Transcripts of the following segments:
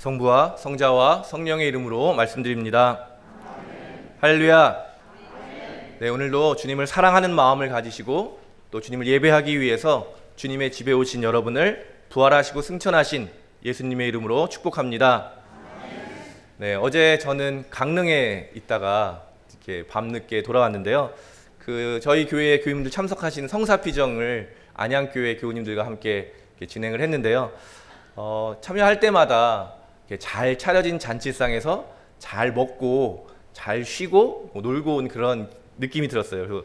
성부와 성자와 성령의 이름으로 말씀드립니다. 할렐루야. 네, 오늘도 주님을 사랑하는 마음을 가지시고 또 주님을 예배하기 위해서 주님의 집에 오신 여러분을 부활하시고 승천하신 예수님의 이름으로 축복합니다. 네, 어제 저는 강릉에 있다가 이렇게 밤늦게 돌아왔는데요. 그 저희 교회 교인들 참석하신 성사피정을 안양교회 교우님들과 함께 진행을 했는데요. 어, 참여할 때마다 잘 차려진 잔치상에서 잘 먹고 잘 쉬고 뭐 놀고 온 그런 느낌이 들었어요. 그리고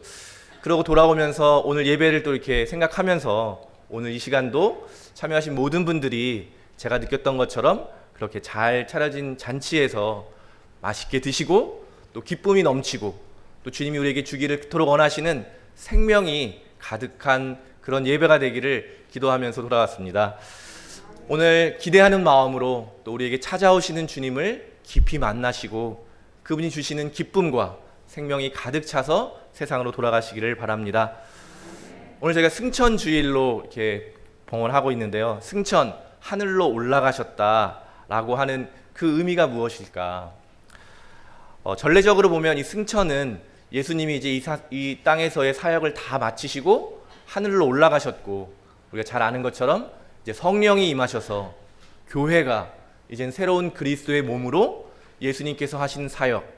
그러고 돌아오면서 오늘 예배를 또 이렇게 생각하면서 오늘 이 시간도 참여하신 모든 분들이 제가 느꼈던 것처럼 그렇게 잘 차려진 잔치에서 맛있게 드시고 또 기쁨이 넘치고 또 주님이 우리에게 주기를 그토록 원하시는 생명이 가득한 그런 예배가 되기를 기도하면서 돌아왔습니다. 오늘 기대하는 마음으로 또 우리에게 찾아오시는 주님을 깊이 만나시고 그분이 주시는 기쁨과 생명이 가득 차서 세상으로 돌아가시기를 바랍니다. 오늘 저희가 승천 주일로 이렇게 봉헌하고 있는데요. 승천 하늘로 올라가셨다라고 하는 그 의미가 무엇일까? 어, 전례적으로 보면 이 승천은 예수님이 이제 이, 사, 이 땅에서의 사역을 다 마치시고 하늘로 올라가셨고 우리가 잘 아는 것처럼 이제 성령이 임하셔서 교회가 이젠 새로운 그리스도의 몸으로 예수님께서 하신 사역,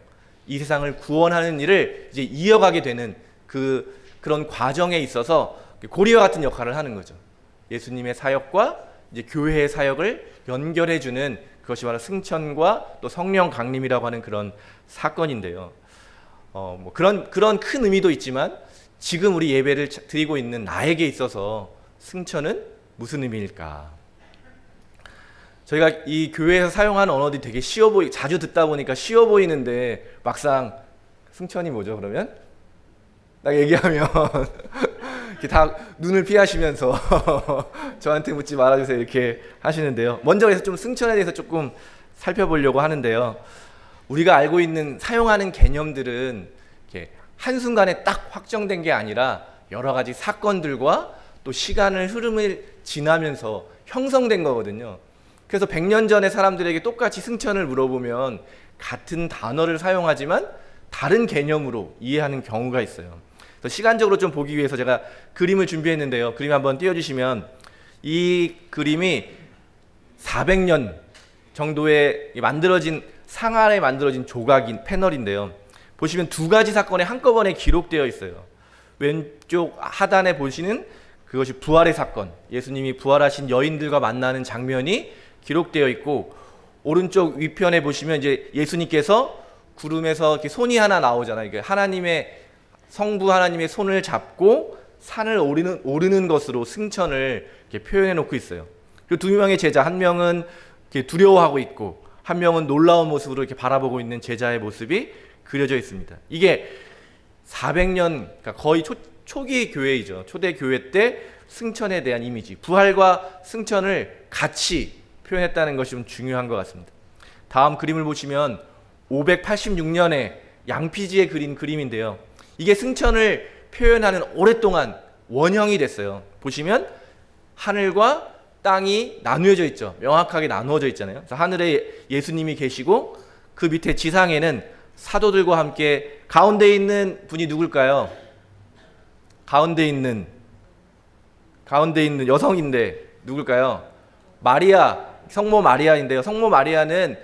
이 세상을 구원하는 일을 이제 이어가게 되는 그 그런 과정에 있어서 고리와 같은 역할을 하는 거죠. 예수님의 사역과 이제 교회의 사역을 연결해 주는 그것이 바로 승천과 또 성령 강림이라고 하는 그런 사건인데요. 어, 뭐 그런 그런 큰 의미도 있지만 지금 우리 예배를 드리고 있는 나에게 있어서 승천은 무슨 의미일까? 저희가 이 교회에서 사용하는 언어들이 되게 쉬워 보이 자주 듣다 보니까 쉬워 보이는데 막상 승천이 뭐죠 그러면? 딱 얘기하면 다 눈을 피하시면서 저한테 묻지 말아주세요. 이렇게 하시는데요. 먼저 그래서 좀 승천에 대해서 조금 살펴보려고 하는데요. 우리가 알고 있는 사용하는 개념들은 한순간에 딱 확정된 게 아니라 여러 가지 사건들과 또 시간을 흐름을 지나면서 형성된 거거든요 그래서 100년 전에 사람들에게 똑같이 승천을 물어보면 같은 단어를 사용하지만 다른 개념으로 이해하는 경우가 있어요. 그래서 시간적으로 좀 보기 위해서 제가 그림을 준비했는데요. 그림 한번 띄워주시면 이 그림이 400년 정도에 만들어진 상하에 만들어진 조각인 패널인데요. 보시면 두 가지 사건이 한꺼번에 기록되어 있어요. 왼쪽 하단에 보시는 그것이 부활의 사건, 예수님이 부활하신 여인들과 만나는 장면이 기록되어 있고 오른쪽 위편에 보시면 이제 예수님께서 구름에서 이렇게 손이 하나 나오잖아요. 이게 하나님의 성부 하나님의 손을 잡고 산을 오르는 오르는 것으로 승천을 표현해 놓고 있어요. 그리고 두 명의 제자 한 명은 두려워하고 있고 한 명은 놀라운 모습으로 이렇게 바라보고 있는 제자의 모습이 그려져 있습니다. 이게 400년 그러니까 거의 초, 초기 교회이죠. 초대 교회 때 승천에 대한 이미지, 부활과 승천을 같이 표현했다는 것이 좀 중요한 것 같습니다. 다음 그림을 보시면 586년에 양피지에 그린 그림인데요. 이게 승천을 표현하는 오랫동안 원형이 됐어요. 보시면 하늘과 땅이 나누어져 있죠. 명확하게 나누어져 있잖아요. 하늘에 예수님이 계시고 그 밑에 지상에는 사도들과 함께 가운데 있는 분이 누굴까요? 가운데 있는 가운데 있는 여성인데 누굴까요? 마리아 성모 마리아인데요. 성모 마리아는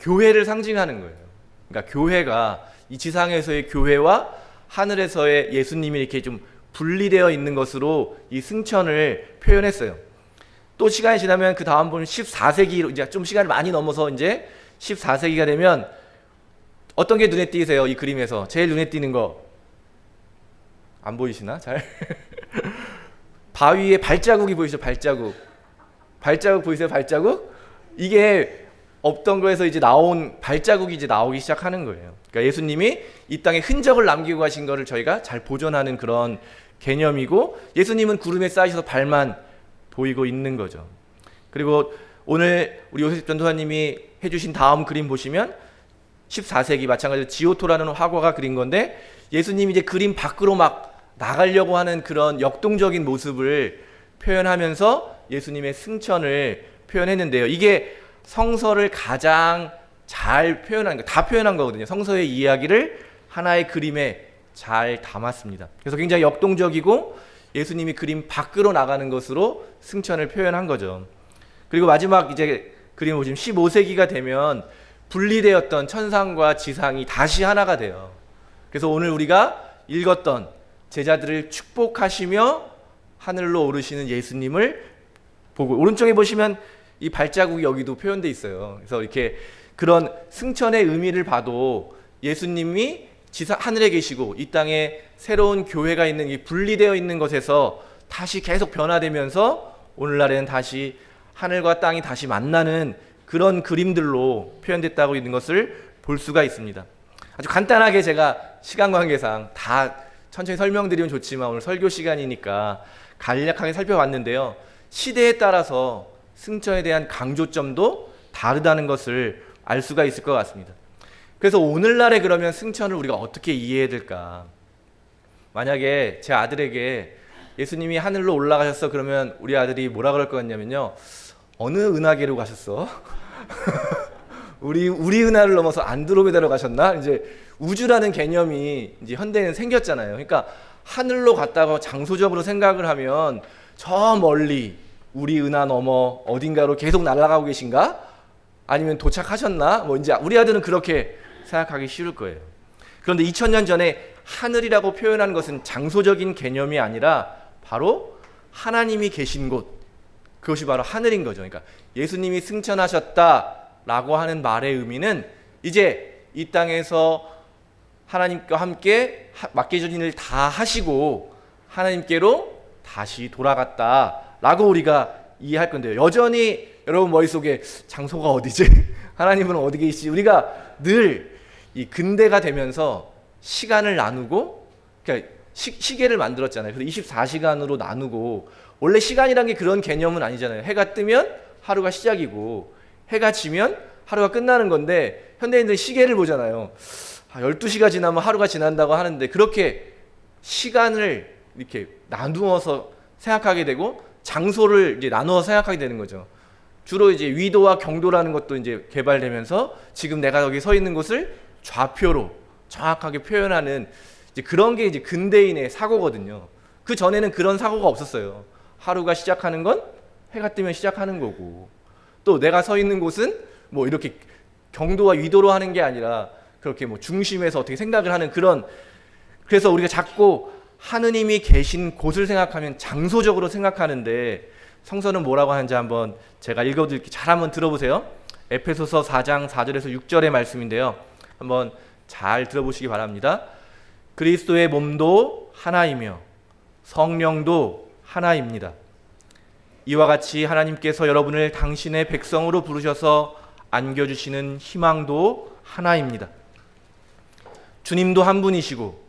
교회를 상징하는 거예요. 그러니까 교회가 이 지상에서의 교회와 하늘에서의 예수님이 이렇게 좀 분리되어 있는 것으로 이 승천을 표현했어요. 또 시간이 지나면 그 다음 보면 14세기로 이제 좀 시간이 많이 넘어서 이제 14세기가 되면 어떤 게 눈에 띄세요? 이 그림에서 제일 눈에 띄는 거 안 보이시나? 잘 바위에 발자국이 보이시죠? 발자국 발자국 보이세요? 발자국? 이게 없던 거에서 이제 나온 발자국이 이제 나오기 시작하는 거예요. 그러니까 예수님이 이 땅에 흔적을 남기고 가신 거를 저희가 잘 보존하는 그런 개념이고 예수님은 구름에 쌓이셔서 발만 보이고 있는 거죠. 그리고 오늘 우리 요셉 전도사님이 해주신 다음 그림 보시면 14세기 마찬가지로 지오토라는 화가가 그린 건데 예수님이 이제 그림 밖으로 막 나가려고 하는 그런 역동적인 모습을 표현하면서 예수님의 승천을 표현했는데요. 이게 성서를 가장 잘 표현한 거, 다 표현한 거거든요. 성서의 이야기를 하나의 그림에 잘 담았습니다. 그래서 굉장히 역동적이고 예수님이 그림 밖으로 나가는 것으로 승천을 표현한 거죠. 그리고 마지막 이제 그림 보시면 15세기가 되면 분리되었던 천상과 지상이 다시 하나가 돼요. 그래서 오늘 우리가 읽었던 제자들을 축복하시며 하늘로 오르시는 예수님을 보고 오른쪽에 보시면 이 발자국이 여기도 표현돼 있어요. 그래서 이렇게 그런 승천의 의미를 봐도 예수님이 지상 하늘에 계시고 이 땅에 새로운 교회가 있는 이 분리되어 있는 것에서 다시 계속 변화되면서 오늘날에는 다시 하늘과 땅이 다시 만나는 그런 그림들로 표현됐다고 있는 것을 볼 수가 있습니다. 아주 간단하게 제가 시간 관계상 다 천천히 설명드리면 좋지만 오늘 설교 시간이니까 간략하게 살펴봤는데요. 시대에 따라서 승천에 대한 강조점도 다르다는 것을 알 수가 있을 것 같습니다. 그래서 오늘날에 그러면 승천을 우리가 어떻게 이해해야 될까? 만약에 제 아들에게 예수님이 하늘로 올라가셨어 그러면 우리 아들이 뭐라 그럴 것 같냐면요. 어느 은하계로 가셨어? 우리 우리 은하를 넘어서 안드로메다로 가셨나? 이제 우주라는 개념이 이제 현대에는 생겼잖아요. 그러니까 하늘로 갔다가 장소적으로 생각을 하면 저 멀리 우리 은하 넘어 어딘가로 계속 날아가고 계신가? 아니면 도착하셨나? 뭐 이제 우리 아들은 그렇게 생각하기 쉬울 거예요. 그런데 2000년 전에 하늘이라고 표현한 것은 장소적인 개념이 아니라 바로 하나님이 계신 곳 그것이 바로 하늘인 거죠. 그러니까 예수님이 승천하셨다 라고 하는 말의 의미는 이제 이 땅에서 하나님과 함께 맡겨진 일을 다 하시고 하나님께로 다시 돌아갔다 라고 우리가 이해할 건데요. 여전히 여러분 머릿속에 장소가 어디지? 하나님은 어디 계시지? 우리가 늘 이 근대가 되면서 시간을 나누고 그러니까 시, 계를 만들었잖아요. 그래서 24시간으로 나누고 원래 시간이란 게 그런 개념은 아니잖아요. 해가 뜨면 하루가 시작이고 해가 지면 하루가 끝나는 건데 현대인들이 시계를 보잖아요. 12시가 지나면 하루가 지난다고 하는데 그렇게 시간을 이렇게 나누어서 생각하게 되고 장소를 이제 나누어 생각하게 되는 거죠. 주로 이제 위도와 경도라는 것도 이제 개발되면서 지금 내가 여기 서 있는 곳을 좌표로 정확하게 표현하는 그런 게 이제 근대인의 사고거든요. 그 전에는 그런 사고가 없었어요. 하루가 시작하는 건 해가 뜨면 시작하는 거고 또 내가 서 있는 곳은 뭐 이렇게 경도와 위도로 하는 게 아니라 그렇게 뭐 중심에서 어떻게 생각을 하는 그런 그래서 우리가 자꾸 하느님이 계신 곳을 생각하면 장소적으로 생각하는데 성서는 뭐라고 하는지 한번 제가 읽어드릴게요. 잘 한번 들어보세요. 에페소서 4장 4절에서 6절의 말씀인데요. 한번 잘 들어보시기 바랍니다. 그리스도의 몸도 하나이며 성령도 하나입니다. 이와 같이 하나님께서 여러분을 당신의 백성으로 부르셔서 안겨주시는 희망도 하나입니다. 주님도 한 분이시고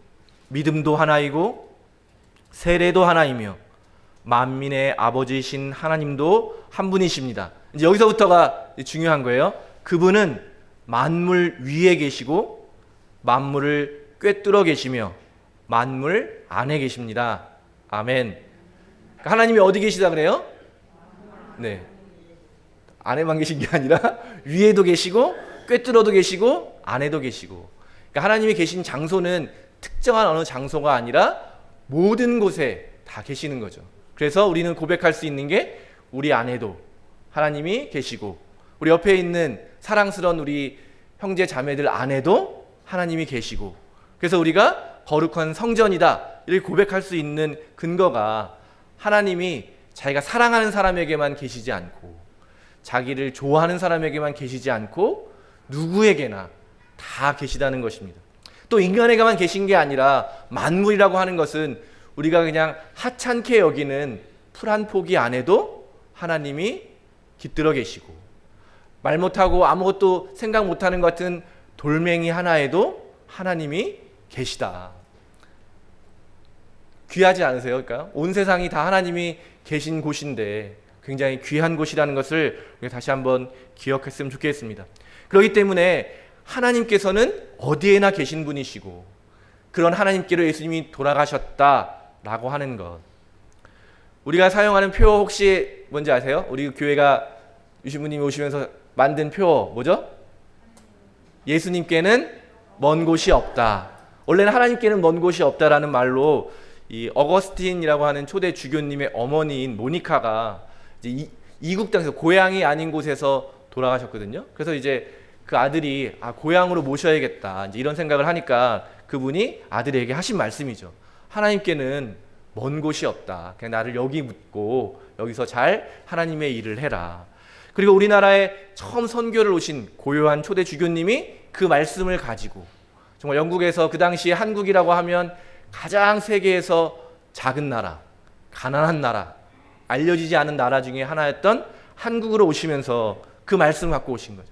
믿음도 하나이고 세례도 하나이며 만민의 아버지이신 하나님도 한 분이십니다. 이제 여기서부터가 중요한 거예요. 그분은 만물 위에 계시고 만물을 꿰뚫어 계시며 만물 안에 계십니다. 아멘. 그러니까 하나님이 어디 계시다 그래요? 네. 안에만 계신 게 아니라 위에도 계시고 꿰뚫어도 계시고 안에도 계시고. 그러니까 하나님이 계신 장소는 특정한 어느 장소가 아니라 모든 곳에 다 계시는 거죠. 그래서 우리는 고백할 수 있는 게 우리 안에도 하나님이 계시고 우리 옆에 있는 사랑스러운 우리 형제 자매들 안에도 하나님이 계시고 그래서 우리가 거룩한 성전이다 이렇게 고백할 수 있는 근거가 하나님이 자기가 사랑하는 사람에게만 계시지 않고 자기를 좋아하는 사람에게만 계시지 않고 누구에게나 다 계시다는 것입니다. 또 인간에게만 계신 게 아니라 만물이라고 하는 것은 우리가 그냥 하찮게 여기는 풀 한 포기 안에도 하나님이 깃들어 계시고 말 못하고 아무것도 생각 못하는 것 같은 돌멩이 하나에도 하나님이 계시다. 귀하지 않으세요? 그러니까 온 세상이 다 하나님이 계신 곳인데 굉장히 귀한 곳이라는 것을 다시 한번 기억했으면 좋겠습니다. 그렇기 때문에 하나님께서는 어디에나 계신 분이시고 그런 하나님께로 예수님이 돌아가셨다라고 하는 것. 우리가 사용하는 표 혹시 뭔지 아세요? 우리 교회가 유신부님이 오시면서 만든 표 뭐죠? 예수님께는 먼 곳이 없다. 원래는 하나님께는 먼 곳이 없다라는 말로 이 어거스틴이라고 하는 초대 주교님의 어머니인 모니카가 이제 이, 이국 땅에서 고향이 아닌 곳에서 돌아가셨거든요. 그래서 이제 그 아들이 아 고향으로 모셔야겠다 이제 이런 생각을 하니까 그분이 아들에게 하신 말씀이죠. 하나님께는 먼 곳이 없다. 그냥 나를 여기 묻고 여기서 잘 하나님의 일을 해라. 그리고 우리나라에 처음 선교를 오신 고요한 초대 주교님이 그 말씀을 가지고 정말 영국에서 그 당시에 한국이라고 하면 가장 세계에서 작은 나라, 가난한 나라, 알려지지 않은 나라 중에 하나였던 한국으로 오시면서 그 말씀 갖고 오신 거죠.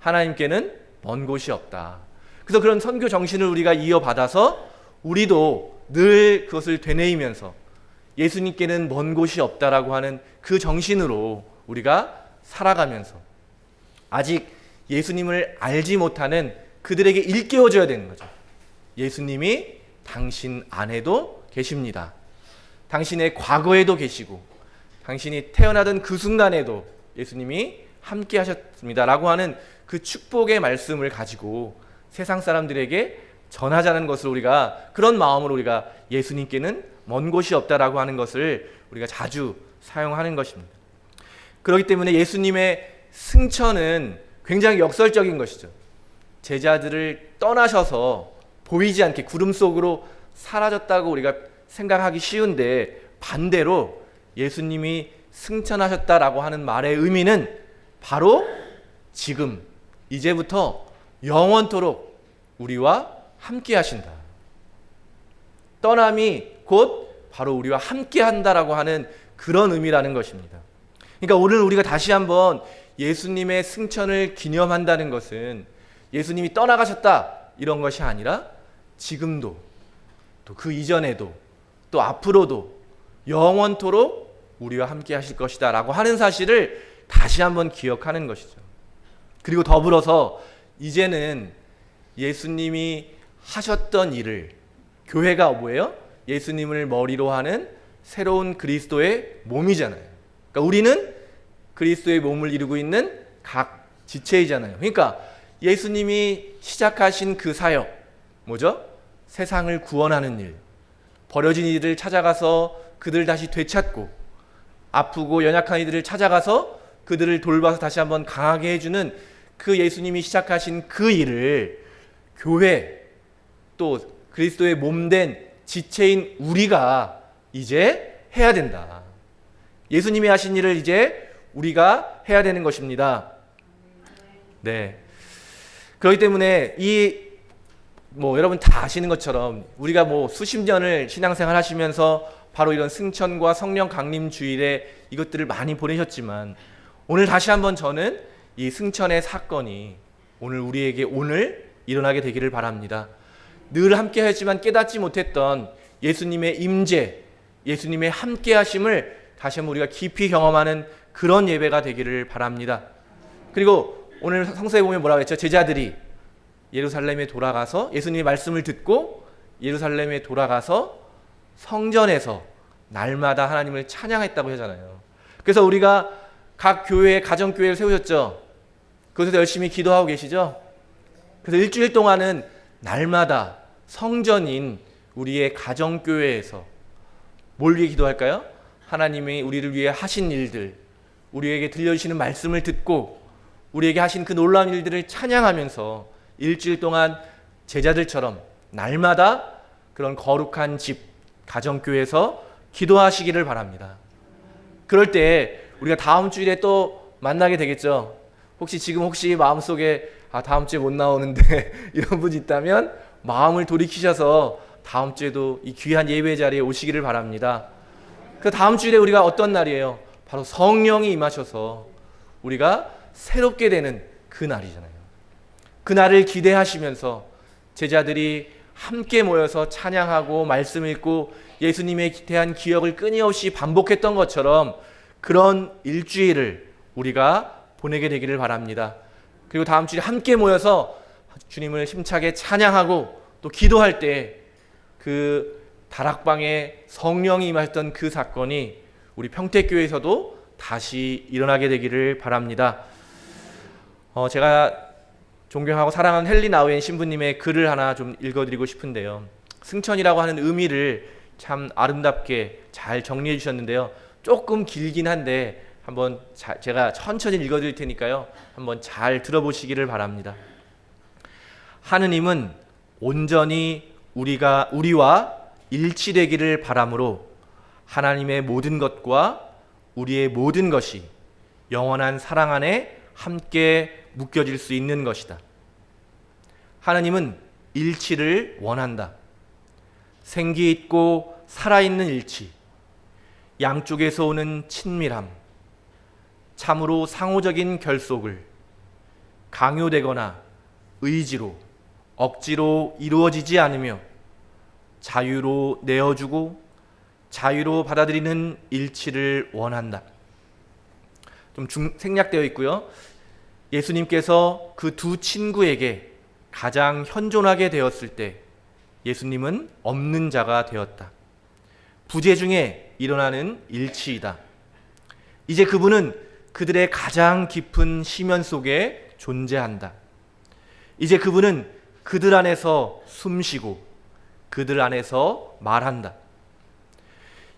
하나님께는 먼 곳이 없다. 그래서 그런 선교 정신을 우리가 이어받아서 우리도 늘 그것을 되뇌이면서 예수님께는 먼 곳이 없다라고 하는 그 정신으로 우리가 살아가면서 아직 예수님을 알지 못하는 그들에게 일깨워줘야 되는 거죠. 예수님이 당신 안에도 계십니다. 당신의 과거에도 계시고 당신이 태어나던 그 순간에도 예수님이 함께 하셨습니다라고 하는 그 축복의 말씀을 가지고 세상 사람들에게 전하자는 것을 우리가 그런 마음으로 우리가 예수님께는 먼 곳이 없다라고 하는 것을 우리가 자주 사용하는 것입니다. 그렇기 때문에 예수님의 승천은 굉장히 역설적인 것이죠. 제자들을 떠나셔서 보이지 않게 구름 속으로 사라졌다고 우리가 생각하기 쉬운데 반대로 예수님이 승천하셨다라고 하는 말의 의미는 바로 지금 이제부터 영원토록 우리와 함께 하신다. 떠남이 곧 바로 우리와 함께 한다라고 하는 그런 의미라는 것입니다. 그러니까 오늘 우리가 다시 한번 예수님의 승천을 기념한다는 것은 예수님이 떠나가셨다 이런 것이 아니라 지금도 또 그 이전에도 또 앞으로도 영원토록 우리와 함께 하실 것이다 라고 하는 사실을 다시 한번 기억하는 것이죠. 그리고 더불어서 이제는 예수님이 하셨던 일을 교회가 뭐예요? 예수님을 머리로 하는 새로운 그리스도의 몸이잖아요. 그러니까 우리는 그리스도의 몸을 이루고 있는 각 지체이잖아요. 그러니까 예수님이 시작하신 그 사역 뭐죠? 세상을 구원하는 일, 버려진 이들을 찾아가서 그들을 다시 되찾고 아프고 연약한 이들을 찾아가서 그들을 돌봐서 다시 한번 강하게 해주는 그 예수님이 시작하신 그 일을 교회 또 그리스도의 몸된 지체인 우리가 이제 해야 된다. 예수님이 하신 일을 이제 우리가 해야 되는 것입니다. 네. 그렇기 때문에 이 뭐 여러분 다 아시는 것처럼 우리가 뭐 수십 년을 신앙생활 하시면서 바로 이런 승천과 성령 강림 주일에 이것들을 많이 보내셨지만 오늘 다시 한번 저는 이 승천의 사건이 오늘 우리에게 오늘 일어나게 되기를 바랍니다. 늘 함께 하지만 깨닫지 못했던 예수님의 임재, 예수님의 함께 하심을 다시 한번 우리가 깊이 경험하는 그런 예배가 되기를 바랍니다. 그리고 오늘 성서에 보면 뭐라고 했죠? 제자들이 예루살렘에 돌아가서 예수님의 말씀을 듣고 예루살렘에 돌아가서 성전에서 날마다 하나님을 찬양했다고 하잖아요. 그래서 우리가 각 교회에 가정교회를 세우셨죠. 그곳에서 열심히 기도하고 계시죠. 그래서 일주일 동안은 날마다 성전인 우리의 가정교회에서 뭘 위해 기도할까요? 하나님이 우리를 위해 하신 일들, 우리에게 들려주시는 말씀을 듣고 우리에게 하신 그 놀라운 일들을 찬양하면서 일주일 동안 제자들처럼 날마다 그런 거룩한 집, 가정교회에서 기도하시기를 바랍니다. 그럴 때 우리가 다음 주일에 또 만나게 되겠죠. 혹시 지금 혹시 마음속에 아 다음 주에 못 나오는데 이런 분이 있다면 마음을 돌이키셔서 다음 주에도 이 귀한 예배 자리에 오시기를 바랍니다. 그 다음 주일에 우리가 어떤 날이에요? 바로 성령이 임하셔서 우리가 새롭게 되는 그 날이잖아요. 그 날을 기대하시면서 제자들이 함께 모여서 찬양하고 말씀 읽고 예수님에 대한 기억을 끊임없이 반복했던 것처럼 그런 일주일을 우리가 보내게 되기를 바랍니다. 그리고 다음 주에 함께 모여서 주님을 힘차게 찬양하고 또 기도할 때 그 다락방에 성령이 임하셨던 그 사건이 우리 평택교회에서도 다시 일어나게 되기를 바랍니다. 어, 제가 존경하고 사랑하는 헨리 나우엔 신부님의 글을 하나 좀 읽어드리고 싶은데요. 승천이라고 하는 의미를 참 아름답게 잘 정리해 주셨는데요. 조금 길긴 한데 한번 자, 제가 천천히 읽어드릴 테니까요. 한번 잘 들어보시기를 바랍니다. 하느님은 온전히 우리가 우리와 일치되기를 바람으로 하나님의 모든 것과 우리의 모든 것이 영원한 사랑 안에 함께 묶여질 수 있는 것이다. 하나님은 일치를 원한다. 생기 있고 살아있는 일치, 양쪽에서 오는 친밀함, 참으로 상호적인 결속을 강요되거나 의지로 억지로 이루어지지 않으며 자유로 내어주고 자유로 받아들이는 일치를 원한다. 좀 중, 생략되어 있고요. 예수님께서 그 두 친구에게 가장 현존하게 되었을 때 예수님은 없는 자가 되었다. 부재 중에 일어나는 일치이다. 이제 그분은 그들의 가장 깊은 심연 속에 존재한다. 이제 그분은 그들 안에서 숨쉬고 그들 안에서 말한다.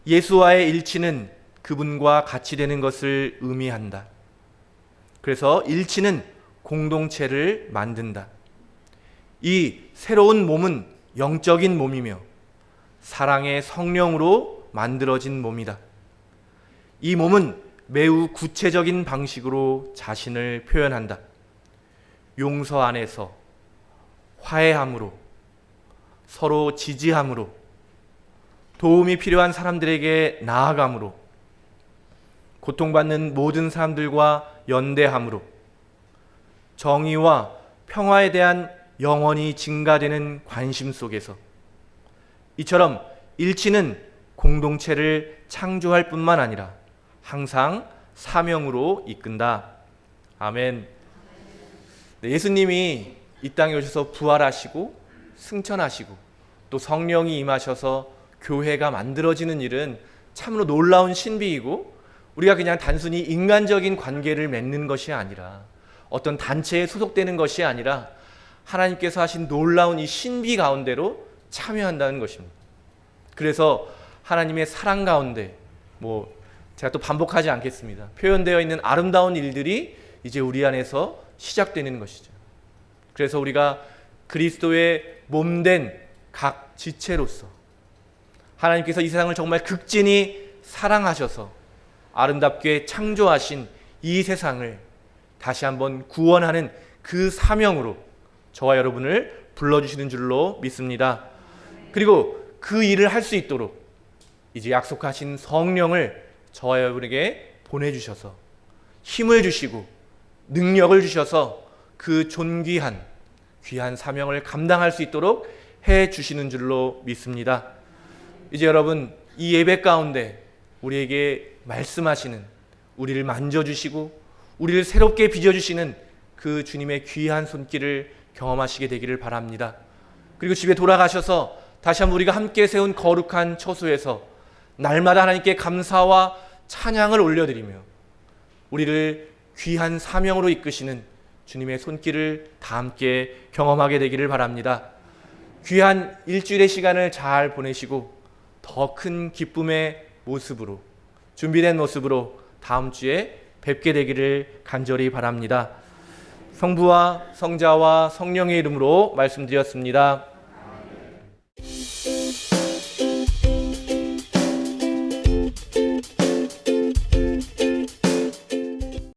예수와의 일치는 그분과 같이 되는 것을 의미한다. 그래서 일치는 공동체를 만든다. 이 새로운 몸은 영적인 몸이며 사랑의 성령으로 만들어진 몸이다. 이 몸은 매우 구체적인 방식으로 자신을 표현한다. 용서 안에서 화해함으로 서로 지지함으로 도움이 필요한 사람들에게 나아감으로 고통받는 모든 사람들과 연대함으로 정의와 평화에 대한 영원히 증가되는 관심 속에서 이처럼 일치는 공동체를 창조할 뿐만 아니라 항상 사명으로 이끈다. 아멘. 네, 예수님이 이 땅에 오셔서 부활하시고 승천하시고 또 성령이 임하셔서 교회가 만들어지는 일은 참으로 놀라운 신비이고 우리가 그냥 단순히 인간적인 관계를 맺는 것이 아니라 어떤 단체에 소속되는 것이 아니라 하나님께서 하신 놀라운 이 신비 가운데로 참여한다는 것입니다. 그래서 하나님의 사랑 가운데 뭐 제가 또 반복하지 않겠습니다. 표현되어 있는 아름다운 일들이 이제 우리 안에서 시작되는 것이죠. 그래서 우리가 그리스도의 몸된 각 지체로서 하나님께서 이 세상을 정말 극진히 사랑하셔서 아름답게 창조하신 이 세상을 다시 한번 구원하는 그 사명으로 저와 여러분을 불러주시는 줄로 믿습니다. 그리고 그 일을 할 수 있도록 이제 약속하신 성령을 저와 여러분에게 보내주셔서 힘을 주시고 능력을 주셔서 그 존귀한 귀한 사명을 감당할 수 있도록 해 주시는 줄로 믿습니다. 이제 여러분 이 예배 가운데 우리에게 말씀하시는 우리를 만져주시고 우리를 새롭게 빚어주시는 그 주님의 귀한 손길을 경험하시게 되기를 바랍니다. 그리고 집에 돌아가셔서 다시 한번 우리가 함께 세운 거룩한 처소에서 날마다 하나님께 감사와 찬양을 올려드리며 우리를 귀한 사명으로 이끄시는 주님의 손길을 다 함께 경험하게 되기를 바랍니다. 귀한 일주일의 시간을 잘 보내시고 더 큰 기쁨의 모습으로 준비된 모습으로 다음 주에 뵙게 되기를 간절히 바랍니다. 성부와 성자와 성령의 이름으로 말씀드렸습니다.